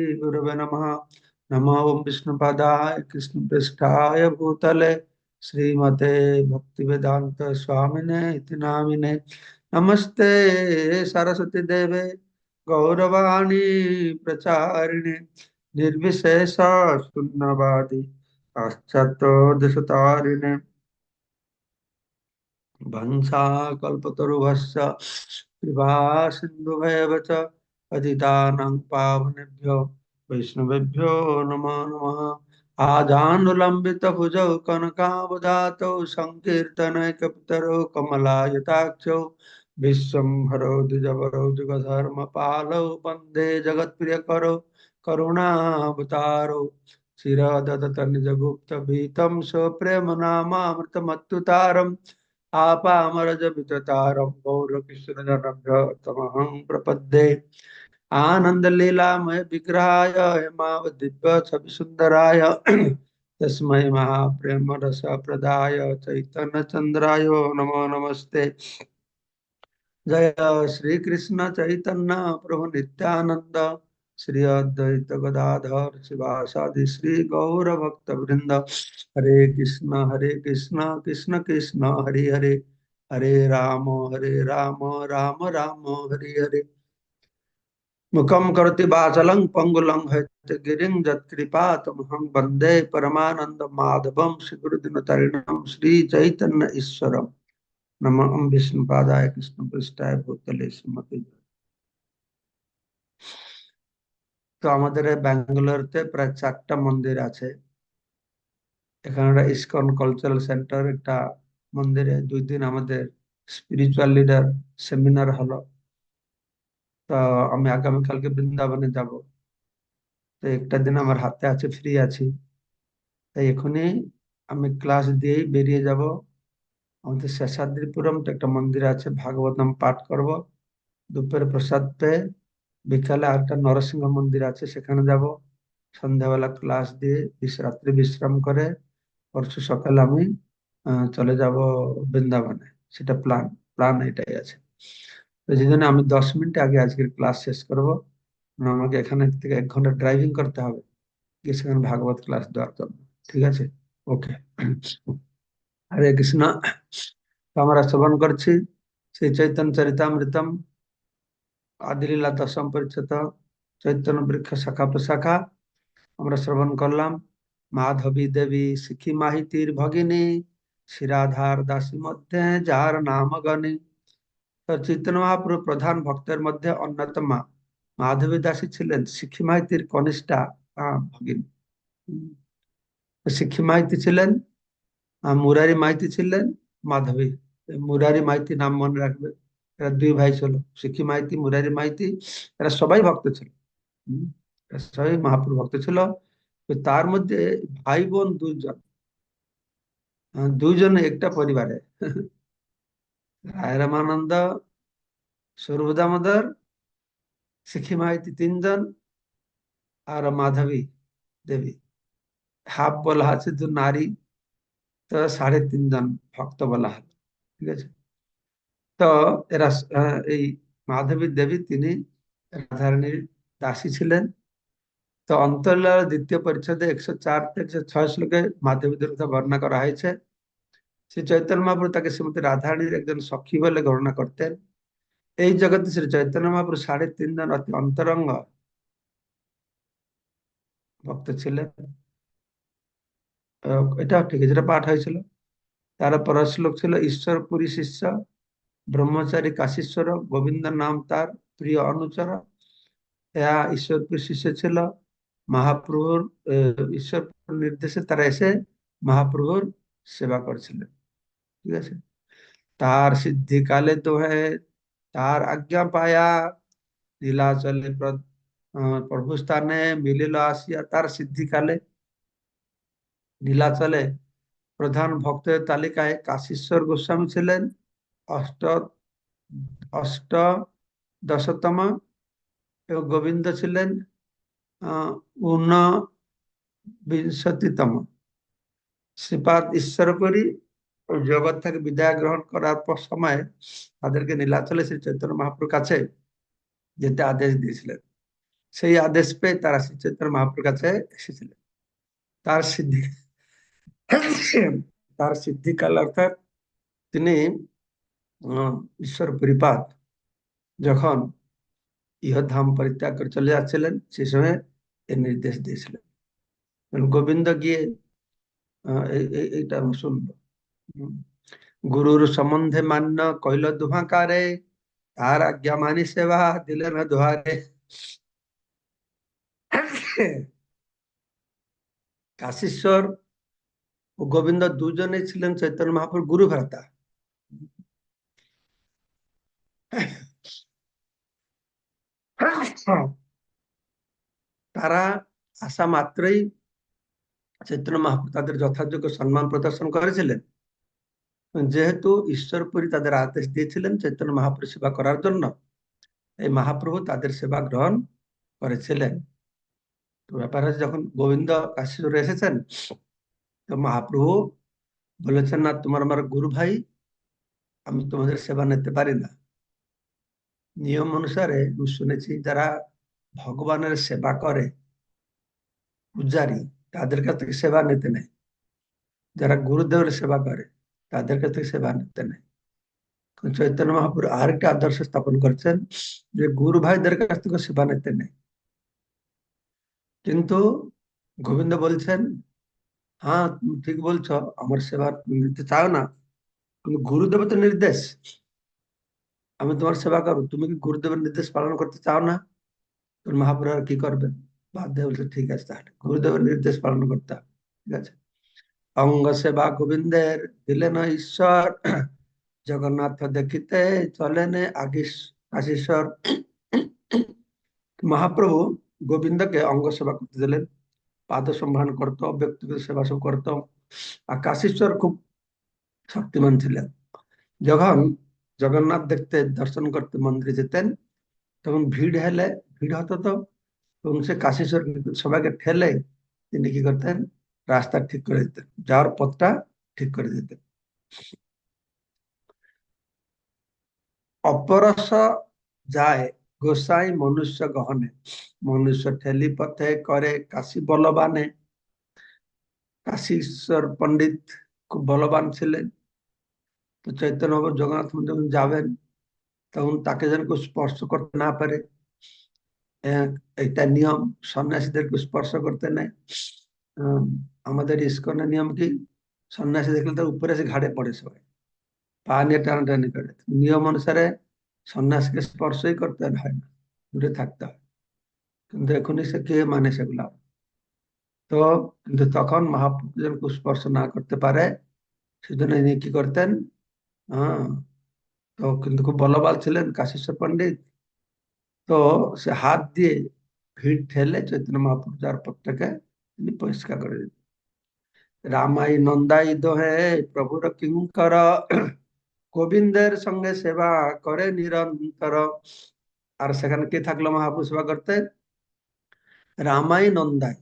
गुरवे नमः। नमो ओम विष्णुपदाय, कृष्णपृष्ठाय भूतले, श्रीमते भक्तिवेदांत स्वामिने इति नामिने। नमस्ते सरस्वती देवे गौरवाणी प्रचारिणे निर्विशेष शून्यवादी पाश्चात्योदशतारिणे। वंशाकल्पतरुभश्च कृपा सिन्धुभैव च। पतितानां पावनेभ्यो वैष्णवेभ्यो नमो नमः। आजानुलम्बितभुजौ कनकावदातौ सङ्कीर्तनैकपितरौ कमलायताक्षौ विश्वम्भरौ द्विजवरौ जुगधर्मपालौ वंदे जगत्प्रियकरौ करुणावतारौ चिरदतनिजगुप्तभीतं स्वप्रेम आपामरज विततारं गौरकिशनजनभ्यतमहं प्रपद्ये। आनन्दलीलामय विग्रहाय हेमावदिव्यसविसुन्दराय प्रदाय चैतन्य चैतन्यचन्द्राय नमो नमस्ते। जय श्री कृष्ण चैतन्य प्रभु नित्यानन्द। श्री अद्वैत गदाधर शिवासादि श्री गौर भक्त वृंद। हरे कृष्ण हरे कृष्ण कृष्ण कृष्ण, हरे हरे। हरे राम हरे राम राम राम, हरे हरे। मुखम करति वाचलं पंगुलं गिरिं जत्कृपातमहं वंदे परमानंद माधवम श्री गुरुदिनतरिणं श्री चैतन्य ईश्वरम नम विष्णुपादाय कृष्ण, पृष्ठाय भूतले श्रीमती তো আমাদের ব্যাঙ্গালোরতে প্রায় চারটা মন্দির আছে। এখানে একটা ইসকন কালচারাল সেন্টার একটা মন্দিরে দুই দিন আমাদের স্পিরিচুয়াল লিডার সেমিনার হলো। তো আমি আগামীকালকে বৃন্দাবনে যাব। তো একটা দিন আমার হাতে আছে ফ্রি আছি। তাই এখনই আমি ক্লাস দিয়েই বেরিয়ে যাব। আমাদের শেষাদ্রিপুরম একটা মন্দির আছে, ভাগবতম পাঠ করব। দুপুরে প্রসাদ পেয়ে বিকালে আরেকটা নরসিংহ মন্দির আছে, সেখানে যাব। সন্ধ্যাবেলা ক্লাস দিয়ে রাত্রে বিশ্রাম করে, পরশু সকালে আমি চলে যাব বৃন্দাবনে। সেটা প্ল্যান প্ল্যান এটাই আছে। তো সেই জন্য আমি দশ মিনিট আগে আজকের ক্লাস শেষ করব। আমাকে এখানে থেকে এক ঘণ্টা ড্রাইভিং করতে হবে। গিয়ে সেখানে ভাগবত ক্লাস দেওয়ার জন্য। ঠিক আছে? ওকে হরে কৃষ্ণ। আমরা শ্রবণ করছি। শ্রী চৈতন্য চরিতামৃতম। আদিলীলা দশম পরিচ্ছদ চৈতন্য বৃক্ষ শাখা প্রশাখা। আমরা শ্রবণ করলাম, মাধবী দেবী শিখি মাহিতির ভগিনী শিরাধার দাসী মধ্যে যার নাম গণী। চৈতন্য মহাপ্রভু প্রধান ভক্তের মধ্যে অন্যতমা। মাধবী দাসী ছিলেন শিখি মাহিতির কনিষ্ঠা ভগিনী। শিখি মাহিতি ছিলেন মুরারি মাইতি ছিলেন, মাধবী। মুরারি মাইতি নাম মনে রাখবে। এরা দুই ভাই ছিল, শিখি মাইতি, মুরারি মাইতি, এরা সবাই ভক্ত ছিল। সবাই মহাপ্রভু ভক্ত ছিল। তার মধ্যে ভাই বোন দুইজন। দুইজন একটা পরিবারে। রায় রামানন্দ সর্বদামোদর শিখি মাইতি তিনজন, আর মাধবী দেবী। হাফ বলা আছে দু নারী, তো সাড়ে তিনজন ভক্ত বলা হলো। ঠিক আছে? তো এরা এই মাধবী দেবী তিনি রাধারানীর দাসী ছিলেন। তো অন্তর্লার দ্বিতীয় পরিচ্ছদে একশো চার একশো ছয় শ্লোকে মাধবীদের কথা বর্ণনা করা হয়েছে। শ্রী চৈতন্য মহাপুর তাকে শ্রীমতী রাধারানীর একজন সখী বলে গণনা করতেন। এই জগতে শ্রী চৈতন্য মহাপুর সাড়ে তিনজন অতি অন্তরঙ্গ ভক্ত ছিলেন। এটা ঠিক যেটা পাঠ হয়েছিল। তার পর শ্লোক ছিল, ঈশ্বর পুরী শিষ্য ব্রহ্মচারী কাশীশ্বর গোবিন্দ নাম তার প্রিয় অনুচর। ଏହା ঈশ্বরপুর শিষ্য ছিল, মহাপ্রভুর ঈশ্বর নির্দেশে তারা এসে মহাপ্রভুর সেবা করেছিলেন। ঠিক আছে? তার সিদ্ধিকালে হ্যাঁ তার আজ্ঞা পায়া, নীলাচলে প্রভু স্থানে মিলিল আসিয়া তার সিদ্ধিকালে নীলাচলে প্রধান ভক্তের তালিকায় কাশীশ্বর গোস্বামী ছিলেন। অষ্ট দশতম এবং গোবিন্দ ছিলেন ঊনবিংশতিতম শ্রীপাদ ঈশ্বরপুরী জগৎ থেকে বিদায় গ্রহণ করার পর সময় তাদেরকে নীলাচলে শ্রী চৈতন্য মহাপুর কাছে যেতে আদেশ দিয়েছিলেন সেই আদেশ পেয়ে তারা শ্রী চৈতন্য মহাপুর কাছে এসেছিলেন তার সিদ্ধি তার সিদ্ধিকাল অর্থাৎ তিনি ঈশ্বর পরিপাত যখন ইহধাম পরিত্যাগ করে চলে যাচ্ছিলেন সেই সময় এর নির্দেশ দিয়েছিলেন। গোবিন্দ গিয়ে এইটা গুরুর সম্বন্ধে মান্য কইল দুহাকারে, তার আজ্ঞা মানি সেবা দিলেন দুহারে। কাশীশ্বর ও গোবিন্দ দুজনেই ছিলেন চৈতন্য মহাপুর গুরু ভ্রাতা তারা আসা মাত্রই চৈতন্য মহাপুর তাদের যথাযোগ্য সম্মান প্রদর্শন করেছিলেন যেহেতু ঈশ্বরপুরী তাদের আদেশ দিয়েছিলেন চৈতন্য মহাপ্রভু সেবা করার জন্য এই মহাপ্রভু তাদের সেবা গ্রহণ করেছিলেন তো ব্যাপার হচ্ছে যখন গোবিন্দ কাশীপুরে এসেছেন তো মহাপ্রভু বলেছেন না তোমার আমার গুরু ভাই আমি তোমাদের সেবা নিতে পারি না নিয়ম অনুসারে শুনেছি যারা ভগবানের সেবা করে, পূজারী, তাদের কাছ থেকে সেবা নিতে নেই যারা গুরুদেবের সেবা করে, তাদের কাছ থেকে সেবা নিতে নেই চৈতন্য মহাপুর আরেকটা আদর্শ স্থাপন করছেন যে গুরু ভাইদের কাছ থেকে সেবা নিতে নেই কিন্তু গোবিন্দ বলছেন হ্যাঁ তুমি ঠিক বলছো, আমার সেবা নিতে চাও না। কিন্তু গুরুদেবের তো নির্দেশ। আমি তোমার সেবা করব। তুমি কি গুরুদেবের নির্দেশ পালন করতে চাও না? তোর মহাপুর কি করবেন বাধ্য বলছে, ঠিক আছে, তাহলে গুরুদেবের নির্দেশ পালন করতে ঠিক আছে? অঙ্গ সেবা গোবিন্দের দিলেন ঈশ্বর। জগন্নাথ দেখিতে চলেন আগিস আশিশ্বর মহাপ্রভু গোবিন্দকে অঙ্গ সেবা করতে দিলেন। পাদ সম্মান করত, ব্যক্তিগত সেবা সব করত। আর কাশীশ্বর খুব শক্তিমান ছিলেন। যখন জগন্নাথ দেখতে, দর্শন করতে মন্দিরে যেতেন। তখন ভিড় হেলে, ভিড় হতো তো, এবং সে কাশীশ্বর সবাইকে ঠেলে তিনি কি করতেন? রাস্তা ঠিক করে দিতেন, যাওয়ার পথটা ঠিক করে দিতেন। অপরস যায় গোসাই মনুষ্য গহনে। মনুষ্য ঠেলি পথে করে কাশী বলবানে। কাশীশ্বর পণ্ডিত খুব বলবান ছিলেন। তো চৈতন্য জগন্নাথ যখন যাবেন, তখন তাকে যেন স্পর্শ করতে না পারে। এটা নিয়ম, সন্ন্যাসীদেরকে স্পর্শ করতে নেই। আমাদের ইস্কনের নিয়ম কি? সন্ন্যাসী দেখলে তার উপরে এসে ঘাড়ে পড়ে সবাই। পা নিয়ে টানাটানি করে। নিয়ম অনুসারে সন্ন্যাসীকে স্পর্শই করতে হয় না, দূরে থাকতে হয়। কিন্তু এখনই সে কে মানে সেগুলা? তো কিন্তু তখন মহাপ্রভু স্পর্শ না করতে পারে, সেজন্য ইনি কি করতেন? হ্যাঁ তো কিন্তু খুব বলবাল ছিলেন কাশীশ্বর পণ্ডিত। তো সে হাত দিয়ে ভিড় ঠেলে চৈতন্য মহাপ্রভু যার পথটাকে তিনি পরিষ্কার করে দিতেন রামাই নন্দাই দোহে প্রভুর কিঙ্কর গোবিন্দের সঙ্গে সেবা করে নিরন্তর। আর সেখানে কে থাকল মহাপ্রভু সেবা করতে? রামাই নন্দাই।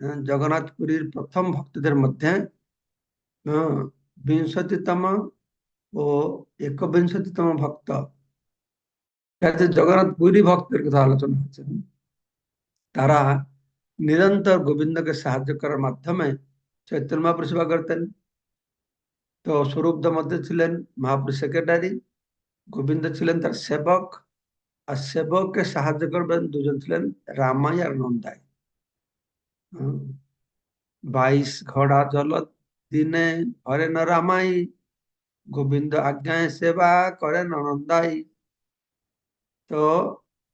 হ্যাঁ, জগন্নাথপুরীর প্রথম ভক্তদের মধ্যে হ্যাঁ, বিংশতিতম ও একবিংশতিতম ভক্ত। জগন্নাথ পুরী ভক্তের কথা আলোচনা হচ্ছে তারা নিরন্তর গোবিন্দকে সাহায্য করার মাধ্যমে চৈতন্য মহাপুরু সেবা করতেন। তো স্বরূপ মধ্যে ছিলেন মহাপুরু সেক্রেটারি, গোবিন্দ ছিলেন তার সেবক, আর সেবককে সাহায্য করবেন দুজন ছিলেন রামাই আর নন্দাই। বাইশ ঘোড়া জল দিনে হরে ন রামাই গোবিন্দ আজ্ঞায় সেবা করেন নন্দাই তো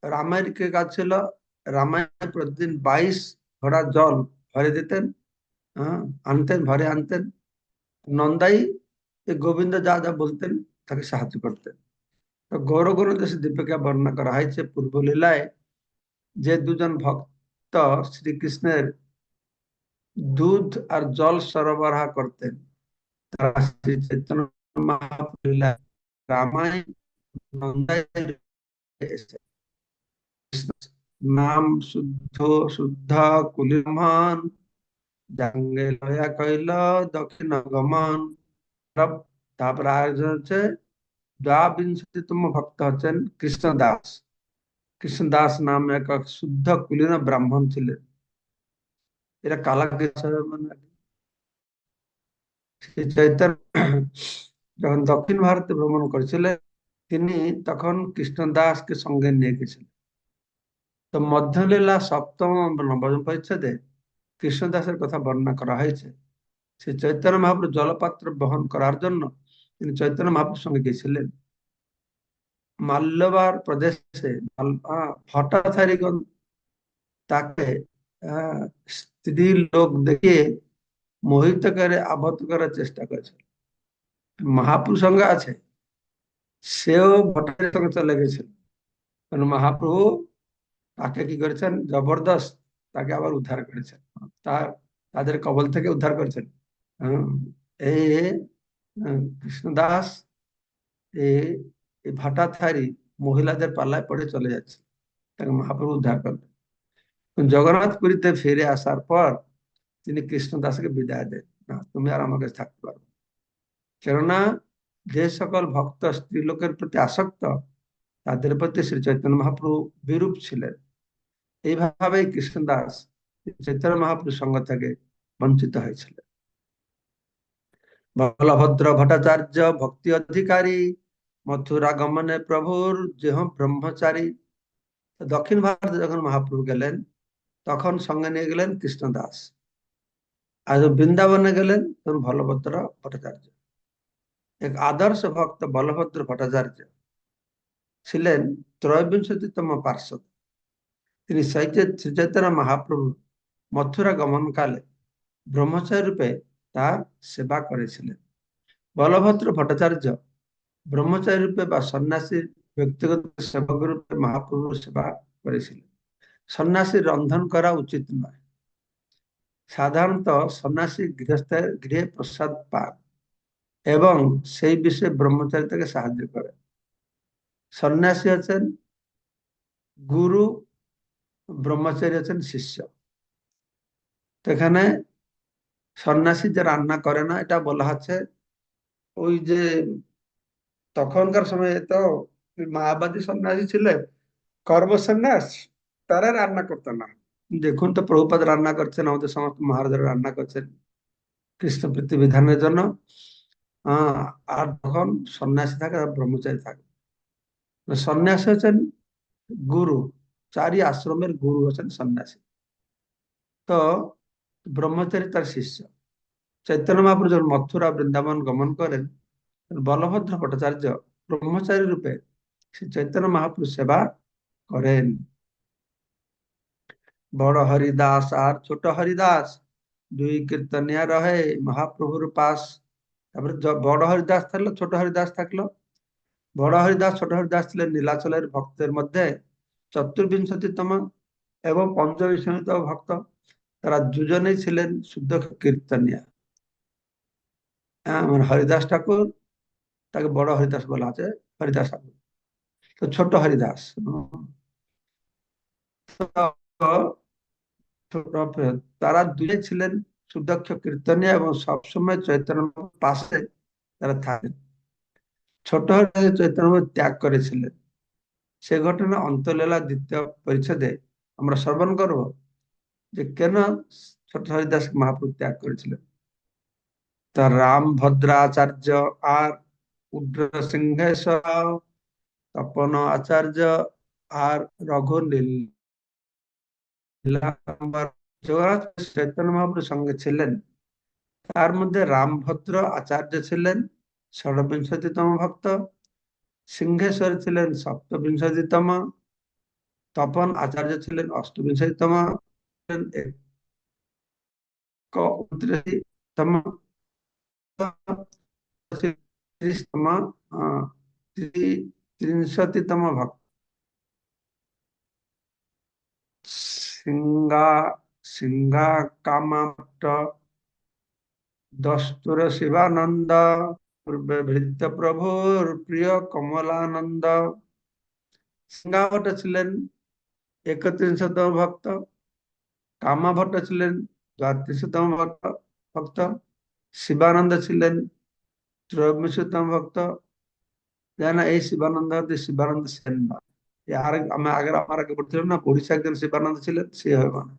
রামের কে কাজ ছিল? রামায়ণ প্রতিদিন বাইশ ঘোড়া জল ভরে দিতেন হ্যাঁ আনতেন, ভরে আনতেন। নন্দাই গোবিন্দ যা যা বলতেন তাকে সাহায্য করতেন। তো গৌর দেশে দীপিকা বর্ণনা করা হয়েছে পূর্ব লীলায় যে দুজন ভক্ত শ্রীকৃষ্ণের দুধ আর জল সরবরাহ করতেন, তারা শ্রী চৈতন্য নাম শুদ্ধ শুদ্ধ, কুলিমান জাঙ্গে লয়া কইল দক্ষিণ গমন তারপর আরেকজন হচ্ছে দ্বাবিংশতিতম ভক্ত হচ্ছেন কৃষ্ণ দাস কৃষ্ণদাস নাম এক শুদ্ধ কুলীন ব্রাহ্মণ ছিলেন। এরা কালা মানে চৈতন্য যখন দক্ষিণ ভারতে ভ্রমণ করেছিলেন তিনি তখন কৃষ্ণ কৃষ্ণদাসকে সঙ্গে নিয়ে গেছিলেন। তো মধ্যলীলা সপ্তম নবম পরিচ্ছেদে কৃষ্ণদাসের কথা বর্ণনা করা হয়েছে। সে চৈতন্য মহাপ্রভু জলপাত্র বহন করার জন্য তিনি চৈতন্য মহাপ্রভুর সঙ্গে গেছিলেন। মাল্যবার প্রদেশে ভট্টাচারীগণ তাকে স্ত্রী লোক দেখে মোহিত করে, আবদ্ধ করার চেষ্টা করেছিল। মহাপ্রভু সঙ্গে আছে, সেও ভট্টাচার্যের সঙ্গে চলে গেছিল কারণ মহাপ্রভু তাকে কি করেছেন? জবরদস্ত তাকে আবার উদ্ধার করেছেন। তার, তাদের কবল থেকে উদ্ধার করেছেন। এই কৃষ্ণদাস এই ভাটাথারি মহিলাদের পাল্লায় পড়ে চলে যাচ্ছে। তাকে মহাপ্রভু উদ্ধার করলেন। জগন্নাথ পুরীতে ফিরে আসার পর তিনি কৃষ্ণদাসকে বিদায় দেন। না, তুমি আর আমার কাছে থাকতে পারবে কেননা যে সকল ভক্ত স্ত্রী লোকের প্রতি আসক্ত, তাদের প্রতি শ্রী চৈতন্য মহাপ্রভু বিরূপ ছিলেন। এইভাবেই কৃষ্ণদাস চৈতন্য মহাপ্রভুর সঙ্গ থেকে বঞ্চিত হয়েছিলেন। বলভদ্র ভট্টাচার্য ভক্তি অধিকারী মথুরা গমনে প্রভুর যেহ ব্রহ্মচারী। দক্ষিণ ভারতে যখন মহাপ্রভু গেলেন, তখন সঙ্গে নিয়ে গেলেন কৃষ্ণ দাস আর বৃন্দাবনে গেলেন, তখন বলভদ্র ভট্টাচার্য। এক আদর্শ ভক্ত বলভদ্র ভট্টাচার্য ছিলেন ত্রয়োবিংশতিতম পার্শ্বদ। তিনি শ্রীচৈতন্য মহাপ্রভু মথুরা গমনকালে ব্রহ্মচারী রূপে তার সেবা করেছিলেন। বলভদ্র ভট্টাচার্য ব্রহ্মচারী রূপে বা সন্ন্যাসীর ব্যক্তিগত সেবক রূপে মহাপ্রভুর সেবা করেছিলেন। সন্ন্যাসীর রন্ধন করা উচিত নয়। সাধারণত সন্ন্যাসী গৃহস্থের গৃহে প্রসাদ পান। এবং সেই বিষয়ে ব্রহ্মচারী তাকে সাহায্য করে। সন্ন্যাসী আছেন গুরু, ব্রহ্মচারী আছেন শিষ্য। এখানে সন্ন্যাসী যে রান্না করে না, এটা বলা হচ্ছে ওই যে তখনকার সময়ে তো মায়াবাদী সন্ন্যাসী ছিলেন কর্ম সন্ন্যাস তারা রান্না করতো না। দেখুন তো প্রভুপাদ রান্না করছেন, আমাদের সমস্ত মহারাজারা রান্না করছেন কৃষ্ণ প্রীতি বিধানের জন্য। আর তখন সন্ন্যাসী থাকে, আর ব্রহ্মচারী থাকে। সন্ন্যাসী হচ্ছেন গুরু, চারি আশ্রমের গুরু হচ্ছেন সন্ন্যাসী। তো ব্রহ্মচারী তার শিষ্য। চৈতন্য মহাপুর যখন মথুরা বৃন্দাবন গমন করেন। বলভদ্র ভট্টাচার্য ব্রহ্মচারী রূপে শ্রী চৈতন্য মহাপুর সেবা করেন। বড় হরিদাস আর ছোট হরিদাস, দুই কীর্তনিয়া রহে, মহাপ্রভুর পাশ তারপরে বড় হরিদাস থাকল, ছোট হরিদাস থাকল। বড় হরিদাস, ছোট হরিদাস ছিলেন নীলাচলের ভক্তের মধ্যে চতুর্বিংশতিতম এবং পঞ্চবিংশতিতম ভক্ত। তারা দুজনেই ছিলেন শুদ্ধ কীর্তনিয়া। হ্যাঁ মানে হরিদাস ঠাকুর তাকে বড় হরিদাস বলা আছে, হরিদাস ঠাকুর। তো ছোট হরিদাস। তারা দুজন ছিলেন সুদক্ষ কীর্তনিয়া এবং সবসময় চৈতন্য পাশে তারা থাকেন। ছোট হরিদাস চৈতন্য ত্যাগ করেছিলেন। সে ঘটনা অন্তলীলা দ্বিতীয় পরিচ্ছদে আমরা শ্রবণ করব যে কেন ছোট হরিদাস মহাপ্রভু ত্যাগ করেছিলেন। তা রাম ভদ্রাচার্য আর উগ্র সিংহেশ্বর তপন আচার্য আর রঘুনীল চৈতন্য মহাপ্রভুর সঙ্গে ছিলেন। তার মধ্যে রামভদ্র আচার্য ছিলেন, ষড়বিংশতিতম ভক্ত, সিংহেশ্বর ছিলেন, সপ্তবিংশতিতম, তপন আচার্য ছিলেন, অষ্টবিংশতিতম ভক্ত। সিংহা সিংহা কামাট দস্তুর শিবানন্দ, পূর্বে ভৃত্য প্রভুর প্রিয় কমলানন্দ। সিংহাভট্ট ছিলেন একত্রিশতম ভক্ত কামাভট্ট ছিলেন দ্বাত্রিশতম ভক্ত ভক্ত। শিবানন্দ ছিলেন ত্রয়োবিংশতম ভক্ত। জানা, এই শিবানন্দ হতে শিবানন্দ সেন নয় আমি আগে আমার আগে বলছিলাম না ওড়িশা একজন শিবানন্দ ছিলেন, সে হবে মানে।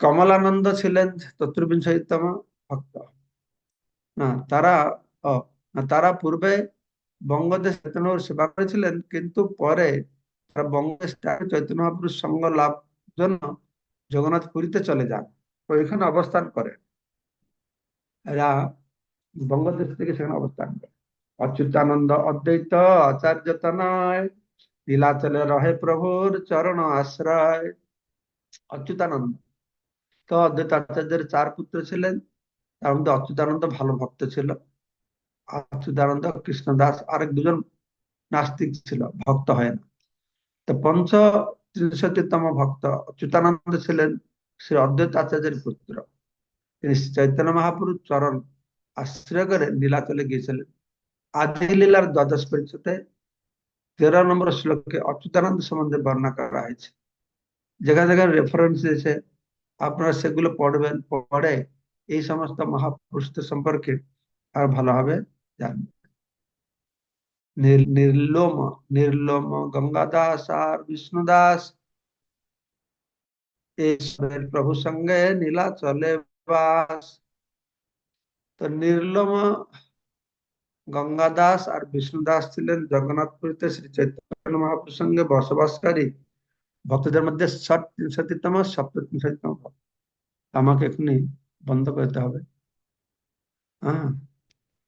কমলানন্দ ছিলেন চতুর্বিংশতম ভক্ত। তারা তারা পূর্বে বঙ্গদেশ চৈতন্য সেবা করেছিলেন, কিন্তু পরে তারা বঙ্গদেশ ত্যাগ চৈতন্য মহাপুরুষ সঙ্গ লাভ জন্য জগন্নাথ পুরীতে চলে যান তো এখানে অবস্থান করে এরা বঙ্গদেশ থেকে সেখানে অবস্থান করে অচ্যুতানন্দ অদ্বৈত আচার্য তনয় নীলাচলে রহে প্রভুর চরণ আশ্রয়। অচ্যুতানন্দ। তো অদ্বৈত আচার্যের চার পুত্র ছিলেন, তার মধ্যে অচ্যুতানন্দ ভালো ভক্ত ছিল, অচ্যুতানন্দ কৃষ্ণদাস আরেক দুজন নাস্তিক ছিল, ভক্ত হয় না। তো পঞ্চ ত্রিশতিতম ভক্ত অচ্যুতানন্দ ছিলেন শ্রী অদ্বৈত আচার্যের পুত্র। তিনি চৈতন্য মহাপুরুষ চরণ আশ্রয় করে নীলাচলে গিয়েছিলেন। আদি লীলার দ্বাদশ পরিচয়তে তেরো নম্বর শ্লোকে অচ্যুতানন্দ সম্বন্ধে বর্ণনা করা হয়েছে। জায়গায় জায়গায় রেফারেন্স দিয়েছে আপনারা সেগুলো পড়বেন, পড়ে এই সমস্ত মহাপুরুষদের সম্পর্কে আর ভালোভাবে জানবেন। নির- নির্লোম নির্লোম গঙ্গাদাস আর বিষ্ণুদাস ঈশ্বরের প্রভু সঙ্গে নীলা চলে বাস। তো নির্লোম গঙ্গাদাস আর বিষ্ণুদাস ছিলেন জগন্নাথপুরীতে শ্রী চৈতন্য মহাপ্রভুর সঙ্গে বসবাসকারী। ভক্তদের মধ্যে সপ্তত্রিশতম ভক্ত। আমাকে এখনই বন্ধ করতে হবে। হ্যাঁ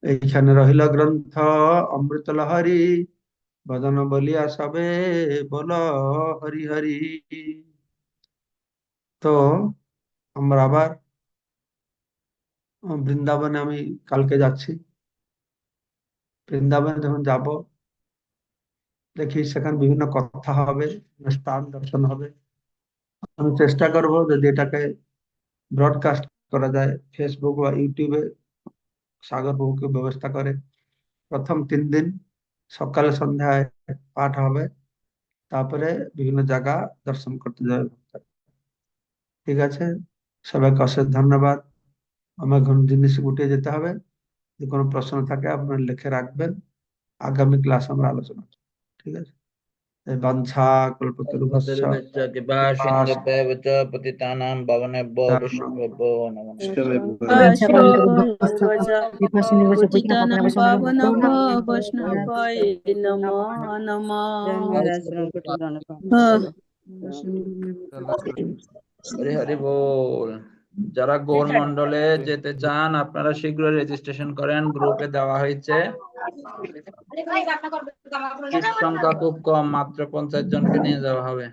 এইখানে রহিল গ্রন্থ অমৃত লহরি বদন বলিয়া সবে বল, হরি হরি। তো, আমরা আবার বৃন্দাবনে আমি কালকে যাচ্ছি। বৃন্দাবনে যখন যাব দেখি সেখানে বিভিন্ন কথা হবে স্থান দর্শন হবে। আমি চেষ্টা করব যদি এটাকে ব্রডকাস্ট করা যায় ফেসবুক বা ইউটিউবে সাগর বাবুকে ব্যবস্থা করে। প্রথম তিন দিন সকালে সন্ধ্যায় পাঠ হবে, তারপরে বিভিন্ন জায়গা দর্শন করতে যাবে। ঠিক আছে? সবাইকে অশেষ ধন্যবাদ। আমার ঘন জিনিস গুটিয়ে যেতে হবে। যে কোনো প্রশ্ন থাকে আপনারা লিখে রাখবেন। আগামী ক্লাস আমরা আলোচনা ঠিক আছে? বাঞ্ছা কল্পতরু পতিতানাং হরে হরে বল। যারা গৌর মন্ডলে যেতে চান আপনারা শীঘ্রই রেজিস্ট্রেশন করেন গ্রুপে দেওয়া হয়েছে। সংখ্যা খুব কম মাত্র পঞ্চাশ জনকে নিয়ে যাওয়া হবে।